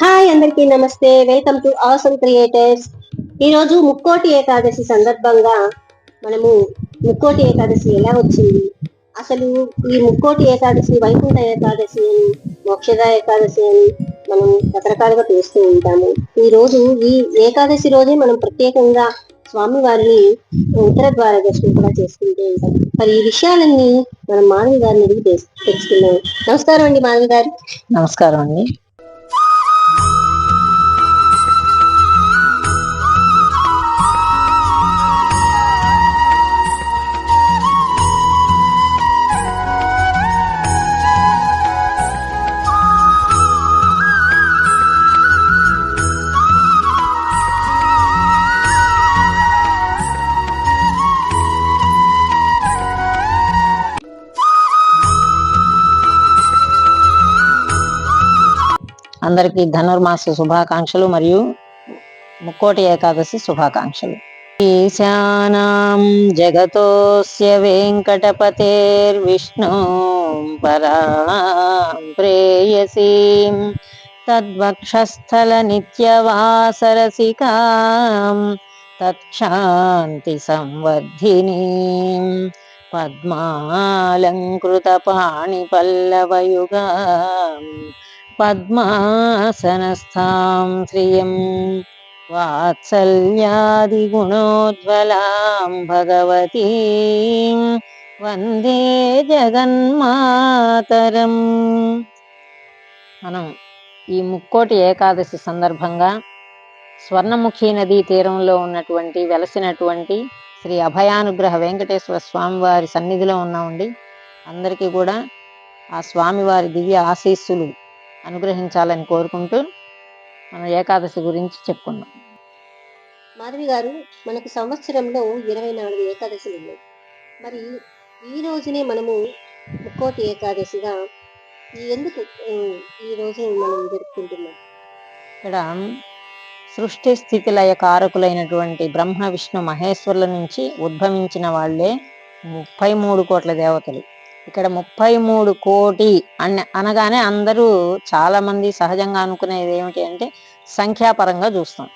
Hi అందరికీ నమస్తే. Welcome to awesome creators ఈరోజు ముక్కోటి ఏకాదశి సందర్భంగా మనము ముక్కోటి ఏకాదశి ఎలా వచ్చింది? అసలు ఈ ముక్కోటి ఏకాదశి వైకుంఠ ఏకాదశి అని మోక్షద ఏకాదశి అని మనం రకరకాలుగా పిలుస్తూ ఉంటాము. ఈ రోజు ఈ ఏకాదశి రోజే మనం ప్రత్యేకంగా స్వామి వారిని ఉత్తర ద్వార దర్శనం కూడా చేసుకుంటూ ఉంటాం మరి ఈ విషయాలన్నీ మనం మాధవి గారిని అడిగి తెలుసుకున్నాం నమస్కారం అండి మాధవి గారు. నమస్కారం అండి. అందరికి ధనుర్మాస శుభాకాంక్షలు మరియు ముక్కోటి ఏకాదశి శుభాకాంక్షలు. ఈశానాం జగతోస్య వెంకటపతేర్విష్ణు పరాం ప్రేయసీం తద్వక్షస్థల నిత్యవాసరసికాం తక్షాంతి సంవర్ధినీం పద్మాలంకృత పాణిపల్లవయుగా పద్మాసనస్థాం శ్రియం వాత్సల్యాదిగుణోజ్వలాం భగవతీం వందే జగన్మాతరం. మనం ఈ ముక్కోటి ఏకాదశి సందర్భంగా స్వర్ణముఖి నదీ తీరంలో ఉన్నటువంటి వెలసినటువంటి శ్రీ అభయానుగ్రహ వెంకటేశ్వర స్వామి వారి సన్నిధిలో ఉన్నామండి. అందరికీ కూడా ఆ స్వామివారి దివ్య ఆశీస్సులు అనుగ్రహించాలని కోరుకుంటూ మనం ఏకాదశి గురించి చెప్పుకుందాం. మాధవి గారు మనకు సంవత్సరంలో ఇరవై నాలుగు ఏకాదశులు ఉన్నాయి. మరి ఈ రోజునే మనము ముక్కోటి ఏకాదశిగా ఈ ఎందుకు ఈ రోజు మనం జరుపుకుంటున్నాం? ఇక్కడ సృష్టి స్థితి లయ కారకులైనటువంటి బ్రహ్మ విష్ణు మహేశ్వరుల నుంచి ఉద్భవించిన వాళ్ళే ముప్పై మూడు కోట్ల దేవతలు. ఇక్కడ ముప్పై మూడు కోటి అన్న అనగానే అందరూ చాలా మంది సహజంగా అనుకునేది ఏమిటి అంటే సంఖ్యాపరంగా చూస్తాం.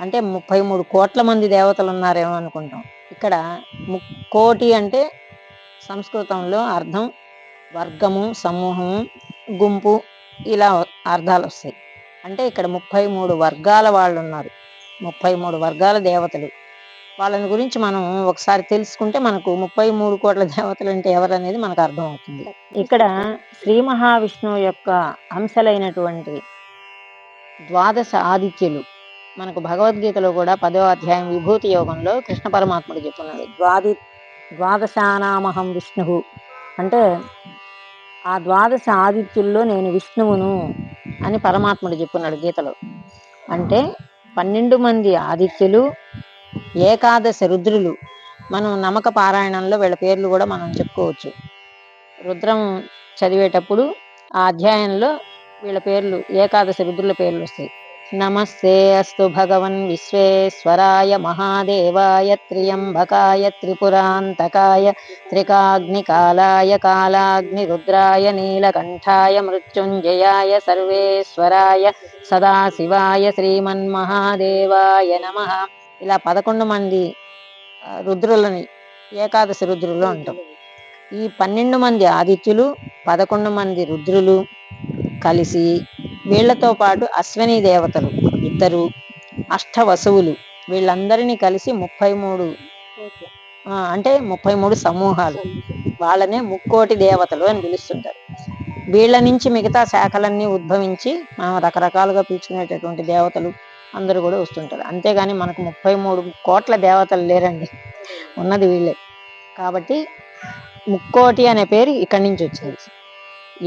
అంటే ముప్పై మూడు కోట్ల మంది దేవతలు ఉన్నారేమో అనుకుంటాం. ఇక్కడ కోటి అంటే సంస్కృతంలో అర్థం వర్గము సమూహము గుంపు ఇలా అర్థాలు వస్తాయి. అంటే ఇక్కడ ముప్పై మూడు వర్గాల వాళ్ళు ఉన్నారు ముప్పై మూడు వర్గాల దేవతలు. వాళ్ళని గురించి మనం ఒకసారి తెలుసుకుంటే మనకు ముప్పై మూడు కోట్ల దేవతలు అంటే ఎవరు అనేది మనకు అర్థమవుతుంది ఇక్కడ శ్రీ మహావిష్ణువు యొక్క అంశలైనటువంటి ద్వాదశ ఆదిత్యులు మనకు భగవద్గీతలో కూడా పదో అధ్యాయం విభూతి యోగంలో కృష్ణ పరమాత్ముడు చెప్తున్నాడు. ద్వాది ద్వాదశానామహం విష్ణువు. అంటే ఆ ద్వాదశ ఆదిత్యుల్లో నేను విష్ణువును అని పరమాత్ముడు చెప్పున్నాడు గీతలో. అంటే పన్నెండు మంది ఆదిత్యులు ఏకాదశి రుద్రులు. మనం నమక పారాయణంలో వీళ్ళ పేర్లు కూడా మనం చెప్పుకోవచ్చు. రుద్రం చదివేటప్పుడు ఆ అధ్యాయంలో వీళ్ళ పేర్లు ఏకాదశి రుద్రుల పేర్లు వస్తాయి. నమస్తే అస్తు భగవన్ విశ్వేశ్వరాయ మహాదేవాయ త్రియంబకాయ త్రిపురాంతకాయ త్రికాగ్నికాలాయ కాలాగ్ని రుద్రాయ నీలకంఠాయ మృత్యుంజయాయ సర్వేశ్వరాయ సదాశివాయ శ్రీమన్మహాదేవాయ నమ. ఇలా పదకొండు మంది రుద్రులని ఏకాదశి రుద్రులు అంటాం. ఈ పన్నెండు మంది ఆదిత్యులు పదకొండు మంది రుద్రులు కలిసి వీళ్ళతో పాటు అశ్విని దేవతలు ఇద్దరు అష్టవసువులు వీళ్ళందరినీ కలిసి ముప్పై మూడు అంటే ముప్పై మూడు సమూహాలు. వాళ్ళనే ముక్కోటి దేవతలు అని పిలుస్తుంటారు. వీళ్ళ నుంచి మిగతా శాఖలన్నీ ఉద్భవించి మనం రకరకాలుగా పిలుచుకునేటటువంటి దేవతలు అందరూ కూడా వస్తుంటారు. అంతేగాని మనకు ముప్పై మూడు కోట్ల దేవతలు లేరండి. ఉన్నది వీళ్ళే. కాబట్టి ముక్కోటి అనే పేరు ఇక్కడి నుంచి వచ్చింది.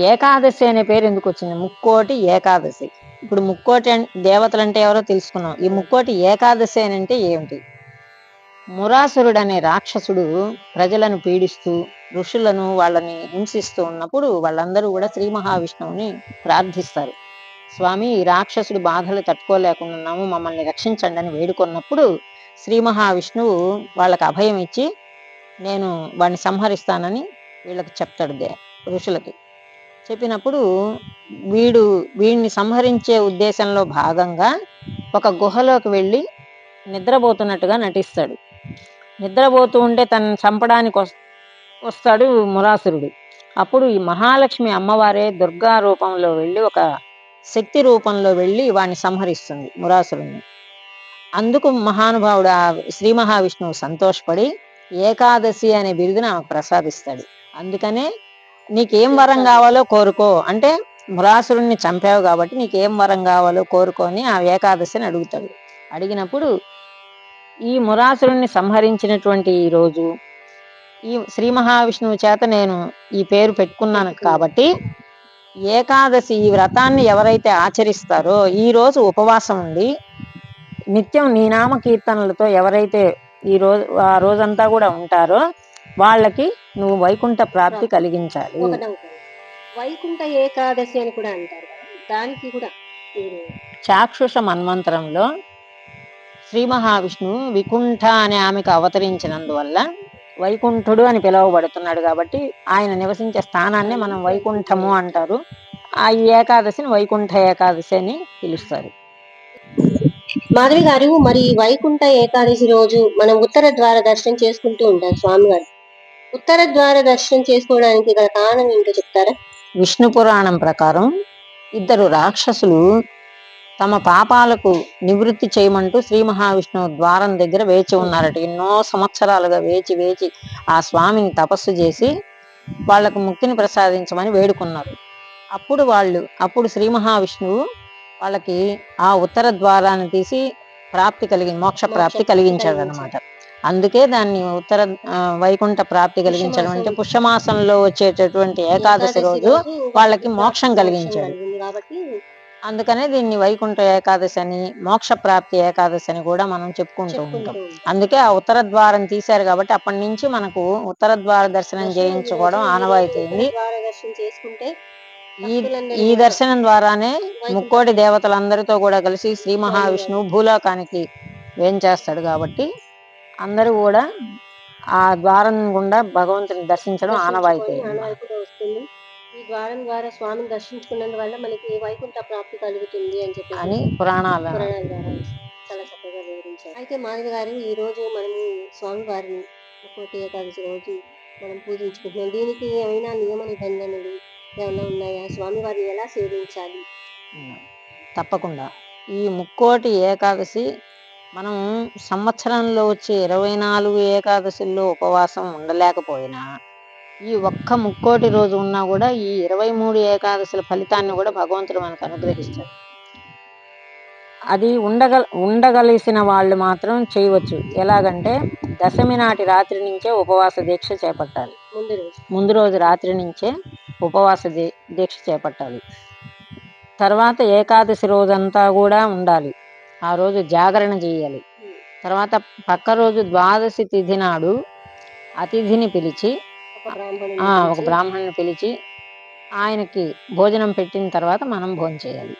ఏకాదశి అనే పేరు ఎందుకు వచ్చింది? ముక్కోటి ఏకాదశి. ఇప్పుడు ముక్కోటి దేవతలు అంటే ఎవరో తెలుసుకున్నాం. ఈ ముక్కోటి ఏకాదశి అని అంటే ఏమిటి? మురాసురుడు అనే రాక్షసుడు ప్రజలను పీడిస్తూ ఋషులను వాళ్ళని హింసిస్తూ ఉన్నప్పుడు వాళ్ళందరూ కూడా శ్రీ మహావిష్ణువుని ప్రార్థిస్తారు. స్వామి ఈ రాక్షసుడి బాధలు తట్టుకోలేకున్నాము మమ్మల్ని రక్షించండి అని వేడుకున్నప్పుడు శ్రీ మహావిష్ణువు వాళ్ళకి అభయం ఇచ్చి నేను వాడిని సంహరిస్తానని వీళ్ళకి చెప్తాడు దే ఋషులకి. చెప్పినప్పుడు వీడు వీడిని సంహరించే ఉద్దేశంలో భాగంగా ఒక గుహలోకి వెళ్ళి నిద్రపోతున్నట్టుగా నటిస్తాడు. నిద్రపోతూ ఉంటే తనను చంపడానికి వస్- వస్తాడు మురాసురుడు. అప్పుడు ఈ మహాలక్ష్మి అమ్మవారే దుర్గా రూపంలో వెళ్ళి ఒక శక్తి రూపంలో వెళ్ళి వాడిని సంహరిస్తుంది మురాసురుణ్ణి. అందుకు మహానుభావుడు ఆ శ్రీ మహావిష్ణువు సంతోషపడి ఏకాదశి అనే బిరుదును ఆమెకు ప్రసాదిస్తాడు. అందుకనే నీకేం వరం కావాలో కోరుకో అంటే మురాసురుణ్ణి చంపావు కాబట్టి నీకేం వరం కావాలో కోరుకొని ఆ ఏకాదశిని అడుగుతాడు. అడిగినప్పుడు ఈ మురాసురుణ్ణి సంహరించినటువంటి ఈ రోజు ఈ శ్రీ మహావిష్ణువు చేత నేను ఈ పేరు పెట్టుకున్నాను కాబట్టి ఏకాదశి ఈ వ్రతాన్ని ఎవరైతే ఆచరిస్తారో ఈ రోజు ఉపవాసం ఉండి నిత్యం నీ నామ కీర్తనలతో ఎవరైతే ఈ రోజు ఆ రోజంతా కూడా ఉంటారో వాళ్ళకి నువ్వు వైకుంఠ ప్రాప్తి కలిగించాలి. వైకుంఠ ఏకాదశి అని కూడా అంటారు దానికి కూడా చాక్షుష మన్వంతరంలో శ్రీ మహావిష్ణువు వికుంఠ అనే ఆమెకు అవతరించినందువల్ల వైకుంఠుడు అని పిలువబడుతున్నాడు కాబట్టి ఆయన నివసించే స్థానాన్ని మనం వైకుంఠము అంటారు. ఆ ఏకాదశిని వైకుంఠ ఏకాదశి అని పిలుస్తారు. మాధవి గారు మరి వైకుంఠ ఏకాదశి రోజు మనం ఉత్తర ద్వార దర్శనం చేసుకుంటూ ఉంటాం స్వామివారు ఉత్తర ద్వార దర్శనం చేసుకోవడానికి గల కారణం ఏంటో చెప్తారా? విష్ణు పురాణం ప్రకారం ఇద్దరు రాక్షసులు తమ పాపాలకు నివృత్తి చేయమంటూ శ్రీ మహావిష్ణువు ద్వారం దగ్గర వేచి ఉన్నారట ఎన్నో సంవత్సరాలుగా వేచి వేచి ఆ స్వామిని తపస్సు చేసి వాళ్ళకు ముక్తిని ప్రసాదించమని వేడుకున్నారు అప్పుడు వాళ్ళు అప్పుడు శ్రీ మహావిష్ణువు వాళ్ళకి ఆ ఉత్తర ద్వారాన్ని తీసి ప్రాప్తి కలిగి మోక్ష ప్రాప్తి కలిగించాడు అనమాట అందుకే దాన్ని ఉత్తర వైకుంఠ ప్రాప్తి కలిగించడం అంటే పుష్యమాసంలో వచ్చేటటువంటి ఏకాదశి రోజు వాళ్ళకి మోక్షం కలిగించాడు. అందుకనే దీన్ని వైకుంఠ ఏకాదశి అని మోక్ష ప్రాప్తి ఏకాదశి అని కూడా మనం చెప్పుకుంటూ ఉంటాం. అందుకే ఆ ఉత్తర ద్వారం తీశారు కాబట్టి అప్పటి నుంచి మనకు ఉత్తర ద్వార దర్శనం చేయించుకోవడం ఆనవాయితీ చేసుకుంటే ఈ ఈ దర్శనం ద్వారానే ముక్కోటి దేవతలందరితో కూడా కలిసి శ్రీ మహావిష్ణువు భూలోకానికి వేంచేస్తాడు కాబట్టి అందరూ కూడా ఆ ద్వారం గుండా భగవంతుని దర్శించడం ఆనవాయితీ ద్వారం ద్వారా స్వామిని దర్శించుకున్నందువల్ల మనకి వైకుంఠ ప్రాప్తి కలుగుతుంది అని చెప్పి అని పురాణాల పురాణాల ద్వారా చాలా చక్కగా వివరించారు. అయితే మాధవి గారు ఈ రోజు మనము స్వామి వారిని ముక్కోటి ఏకాదశి రోజు మనం పూజించుకుంటున్నాం. దీనికి ఏమైనా నియమ నిబంధనలు ఏమైనా ఉన్నాయా? స్వామి వారిని ఎలా సేవించాలి. తప్పకుండా. ఈ ముక్కోటి ఏకాదశి మనం సంవత్సరంలో వచ్చే ఇరవై నాలుగు ఏకాదశుల్లో ఉపవాసం ఉండలేకపోయినా ఈ ఒక్క ముక్కోటి రోజు ఉన్నా కూడా ఈ ఇరవై మూడు ఏకాదశుల ఫలితాన్ని కూడా భగవంతుడు మనకు అనుగ్రహిస్తాడు. అది ఉండగల ఉండగలిసిన వాళ్ళు మాత్రం చేయవచ్చు. ఎలాగంటే దశమి నాటి రాత్రి నుంచే ఉపవాస దీక్ష చేపట్టాలి. ముందు రోజు. ముందు రోజు రాత్రి నుంచే ఉపవాస దీ- దీక్ష చేపట్టాలి. తర్వాత ఏకాదశి రోజంతా కూడా ఉండాలి. ఆ రోజు జాగరణ చేయాలి. తర్వాత పక్క రోజు ద్వాదశి తిథి నాడు అతిథిని పిలిచి ఒక బ్రాహ్మణుని పిలిచి ఆయనకి భోజనం పెట్టిన తర్వాత మనం భోజనం చేయాలి.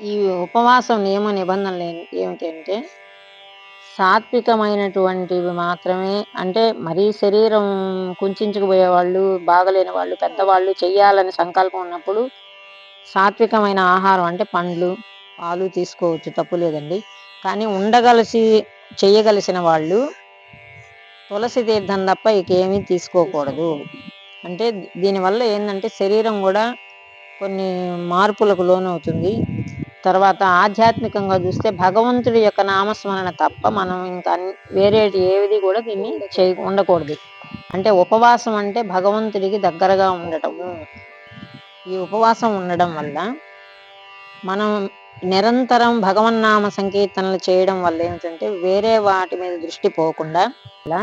ఈ ఉపవాసం నియమ నిబంధనలు ఏమిటంటే సాత్వికమైనటువంటివి మాత్రమే అంటే మరీ శరీరం కుంచుకుపోయే వాళ్ళు బాగలేని వాళ్ళు పెద్దవాళ్ళు చెయ్యాలని సంకల్పం ఉన్నప్పుడు సాత్వికమైన ఆహారం అంటే పండ్లు పాలు తీసుకోవచ్చు తప్పు లేదండి. కానీ ఉండగలిసి చెయ్యగలిసిన వాళ్ళు తులసి తీర్థం తప్ప ఇకేమీ తీసుకోకూడదు. అంటే దీనివల్ల ఏంటంటే శరీరం కూడా కొన్ని మార్పులకు లోనవుతుంది. తర్వాత ఆధ్యాత్మికంగా చూస్తే భగవంతుడి యొక్క నామస్మరణ తప్ప మనం ఇంకా అన్ని- వేరేటి ఏది కూడా దీన్ని చేయ ఉండకూడదు. అంటే ఉపవాసం అంటే భగవంతుడికి దగ్గరగా ఉండటము. ఈ ఉపవాసం ఉండడం వల్ల మనం నిరంతరం భగవన్నామ సంకీర్తనలు చేయడం వల్ల ఏమిటంటే వేరే వాటి మీద దృష్టి పోకుండా ఇలా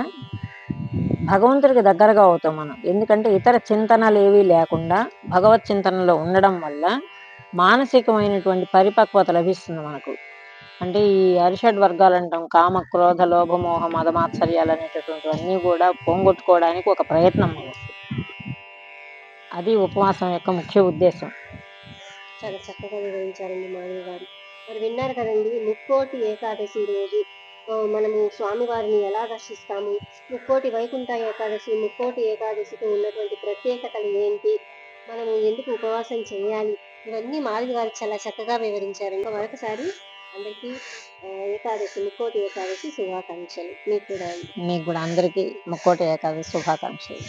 భగవంతుడికి దగ్గరగా అవుతాం మనం. ఎందుకంటే ఇతర చింతనలు ఏవీ లేకుండా భగవత్ చింతనలో ఉండడం వల్ల మానసికమైనటువంటి పరిపక్వత లభిస్తుంది మనకు. అంటే ఈ అరిషడ్ వర్గాలు అంటాం కామ క్రోధ లోభమోహ మదమాత్సర్యాలు అనేటటువంటివన్నీ కూడా పోగొట్టుకోవడానికి ఒక ప్రయత్నం అది ఉపవాసం యొక్క ముఖ్య ఉద్దేశం. చాలా చక్కగా వివరించారండి మాధవి గారు. మరి విన్నారు కదండి ముక్కోటి ఏకాదశి రోజు మనము స్వామివారిని ఎలా దర్శిస్తాము? ముక్కోటి వైకుంఠ ఏకాదశి ముక్కోటి ఏకాదశికి ఉన్నటువంటి ప్రత్యేకతలు ఏంటి? మనము ఎందుకు ఉపవాసం చేయాలి? ఇవన్నీ మాధవి గారు చాలా చక్కగా వివరించారు మరొకసారి అందరికీ ఏకాదశి ముక్కోటి ఏకాదశి శుభాకాంక్షలు. మీకు కూడా మీకు కూడా అందరికీ ముక్కోటి ఏకాదశి శుభాకాంక్షలు.